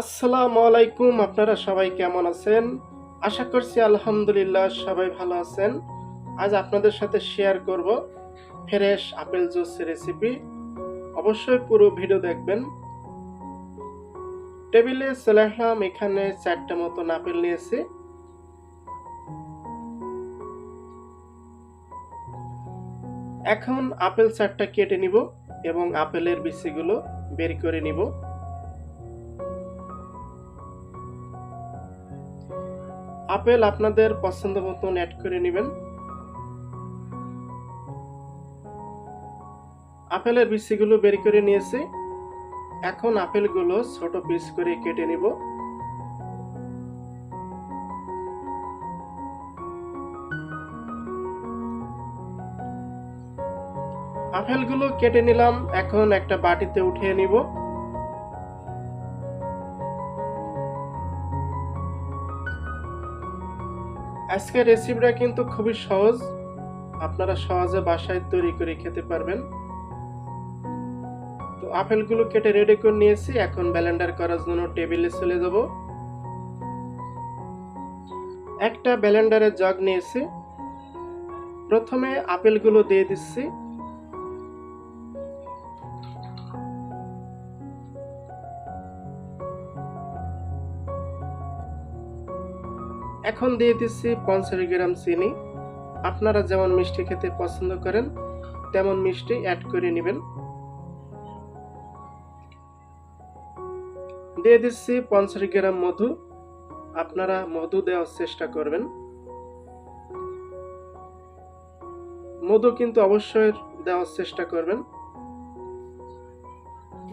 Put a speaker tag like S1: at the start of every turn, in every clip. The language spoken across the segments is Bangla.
S1: আসসালামু আলাইকুম, আপনারা সবাই কেমন আছেন? আশা করছি আলহামদুলিল্লাহ সবাই ভালো আছেন। আজ আপনাদের সাথে শেয়ার করব ফ্রেশ আপেল জুস রেসিপি অবশ্যই পুরো ভিডিও দেখবেন। টেবিলে চলে এখানে চারটে মতন আপেল নিয়েছি। এখন আপেল চারটা কেটে নিব এবং আপেলের বিচিগুলো বের করে নিব। আপেল আপনাদের পছন্দ মতন অ্যাড করে নেবেন। আপেলের বিচিগুলো বের করে নিয়েছি। এখন আপেলগুলো ছোট পিস করে কেটে নিব। আপেলগুলো কেটে নিলাম, এখন একটা বাটিতে উঠিয়ে নিব। আজকের রেসিপিটা কিন্তু খুবই সহজ। আপনারা সহজে বাসায় তৈরি করে খেতে পারবেন। তো আপেলগুলো কেটে রেডি করে নিয়েছি। এখন ব্যালেন্ডার করার জন্য টেবিলে চলে যাব। একটা ব্যালেন্ডারের জগ নিয়েছি। প্রথমে আপেলগুলো দিয়ে দিচ্ছি। এখন দিয়ে দিচ্ছি পঞ্চাশ গ্রাম চিনি। আপনারা যেমন মিষ্টি খেতে পছন্দ করেন, তেমন মিষ্টি অ্যাড করে নেবেন। দিয়ে দিচ্ছি পঞ্চাশ গ্রাম মধু। আপনারা মধু দেওয়ার চেষ্টা করবেন। মধু কিন্তু অবশ্যই দেওয়ার চেষ্টা করবেন।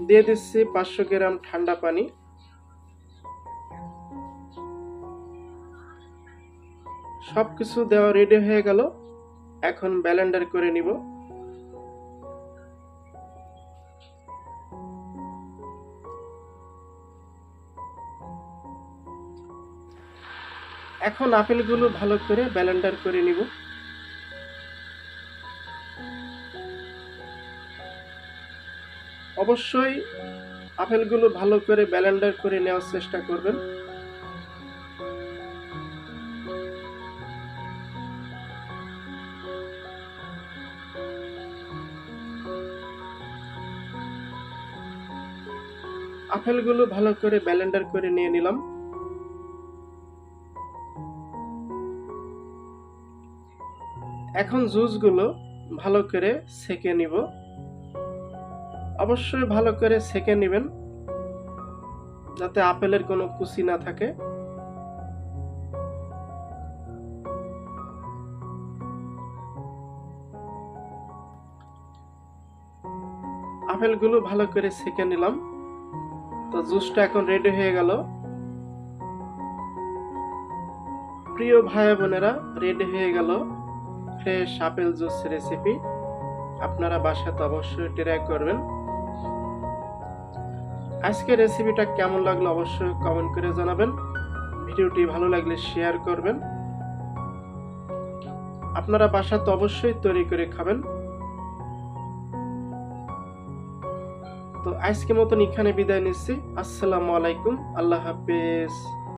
S1: দিয়ে দিচ্ছি পাঁচশো গ্রাম ঠান্ডা পানি। সব কিছু দেওয়া রেডি হয়ে গেল। এখন ব্যালেন্ডার করে নিব। এখন আপেলগুলো ভালো করে ব্যালেন্ডার করে নিব। অবশ্যই আপেলগুলো ভালো করে ব্যালেন্ডার করে নেওয়ার চেষ্টা করবেন। আপেলগুলো ভালো করে ব্যালেন্ডার করে নিয়ে নিলাম। এখন জুসগুলো ভালো করে সেকে নিব। অবশ্যই ভালো করে সেকে নেবেন, যাতে আপেলের কোনো কুচি না থাকে। আপেলগুলো ভালো করে সেকে নিলাম। তো জুসটা এখন রেডি হয়ে গেল। প্রিয় ভাই বোনেরা রেডি হয়ে গেল ফ্রেশ আপেল জুস রেসিপি আপনারা বাসাতে অবশ্যই ট্রাই করবেন। আজকের রেসিপিটা কেমন লাগল অবশ্যই কমেন্ট করে জানাবেন। ভিডিওটি ভালো লাগলে শেয়ার করবেন। আপনারা বাসাতে অবশ্যই তৈরি করে খাবেন। তো আজকের মতন এখানে বিদায় নিচ্ছি। আসসালামু আলাইকুম। আল্লাহ হাফেজ।